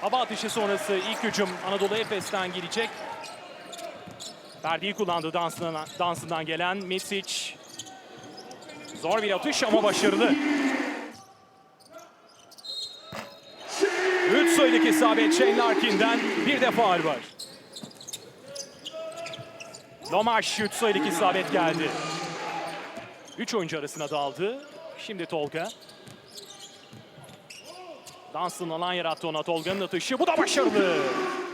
Hava atışı sonrası ilk hücum Anadolu Efes'ten gelecek. Perdeyi kullandı dansından, dansından gelen Misic. Zor bir atış ama başarılı. Üç sayılık isabet Shane Larkin'den bir de faul var. Lomaş 3 sayılık isabet geldi. 3 oyuncu arasına daldı. Şimdi Tolga. Dansın alan yarattı ona Tolga'nın atışı. Bu da başarılı.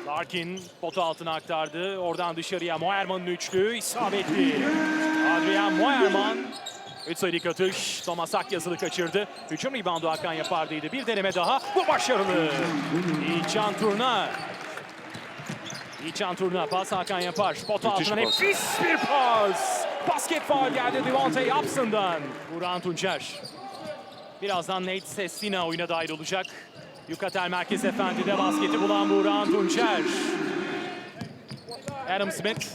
Larkin potu altına aktardı. Oradan dışarıya Moerman'ın üçlü isabetli. Adrian Moerman. 3 sayılık atış. Thomas Akyasılı kaçırdı. Hücum reboundu Hakan Yapardıydı. Bir deneme daha. Bu başarılı. İlçan Turna. İlçan Turna pas Hakan yapar. Potu altına nefis bir pas. Basket faul geldi Devontae Upson'dan. Burhan Tunçer. Birazdan Nate Sestina oyuna dahil olacak. Yukatel Merkez Efendi'de basketi bulan Burhan Tunçer. Adam Smith.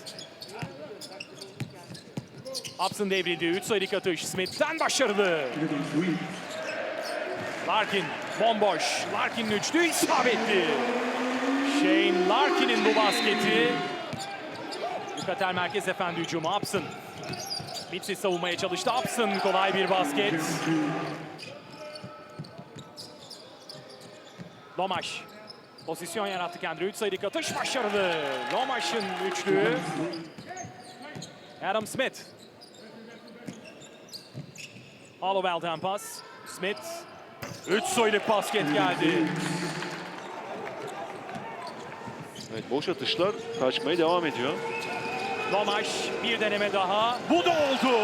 Upson devrildi. 3 sayılık atış. Smith'ten başarılı. Larkin bomboş. Larkin'in üçlü isabetli. Shane Larkin'in bu basketi. Yukatel Merkez Efendi hücumu Upson. Mitsi savunmaya çalıştı. Upson kolay bir basket. Lomaş. Pozisyon yarattı kendine. 3 sayılık atış başarılı. Lomaş'ın üçlü. Adam Smith. Hollowell'den pas. Smith. 3 sayılık basket geldi. Evet, boş atışlar kaçmaya devam ediyor. Lomaş bir deneme daha. Bu da oldu.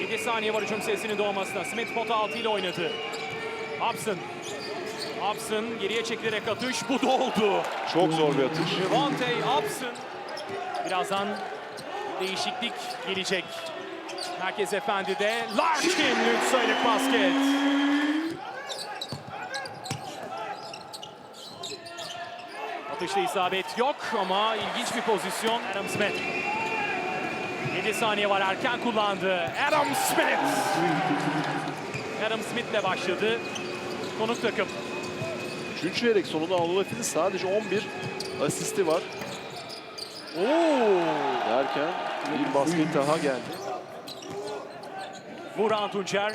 7 saniye var hücum sesinin doğmasına. Smith pota altı ile oynadı. Hobson. Hobson geriye çekilerek atış. Bu da oldu. Çok zor bir atış. Devontae Hobson. Birazdan değişiklik gelecek. Merkez Efendi'de Larkin 3 sayılık basket. Atışta isabet yok ama ilginç bir pozisyon. Adam Smith. 7 saniye var erken kullandı. Adam Smith. Adam Smith'le başladı. Konuk takım. Üçüncü çeyrek sonunda Anadolu Efes'in sadece 11 asisti var. Oo! Derken bir basket daha geldi. Burhan Tunçer.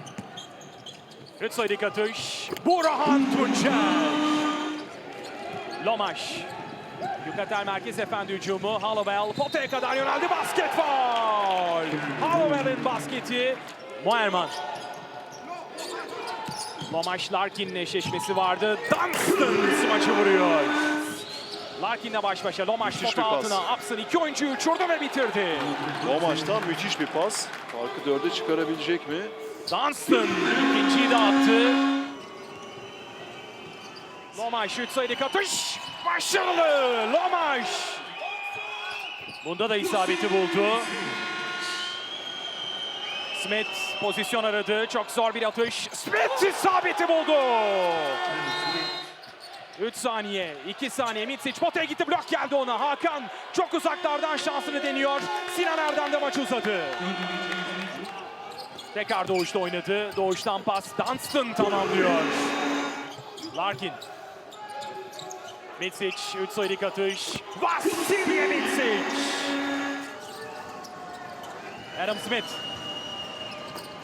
3 sayılık atış. Burhan Tunçer. Lomaş. Yukatel Merkez Efendi hücumu. Hollowell potaya kadar yöneldi. Basket faul. Hollowell'in basketi. Moerman. Lomaş Larkin'le eşleşmesi vardı. Dunstan smaçı vuruyor. Larkin'le baş başa. Lomaş Müthiş pas. altına. Upson iki oyuncuyu uçurdu ve bitirdi. O maçtan müthiş bir pas. Farkı dörde çıkarabilecek mi? Dunstan ikinciyi de attı. Lomaş 3 sayılık atış. Başarılı Lomaş. Bunda da isabeti buldu. Smith pozisyon aradı. Çok zor bir atış. Smith isabeti buldu. 3 saniye, 2 saniye. Mitsic potaya gitti. Blok geldi ona. Hakan çok uzaklardan şansını deniyor. Sinan Erdem de maçı uzadı. Tekrar Doğuş'ta oynadı. Doğuş'tan pas. Dunstan tamamlıyor. Larkin. Mitsic. 3 sayılık atış. Vasilya Mitsic. Adam Smith.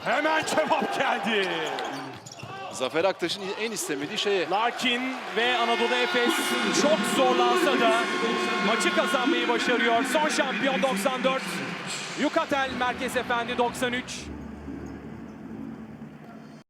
Hemen cevap geldi. Zafer Aktaş'ın en istemediği şeye Larkin ve Anadolu Efes çok zorlansa da maçı kazanmayı başarıyor. Son şampiyon 94. Yukatel Merkez Efendi 93.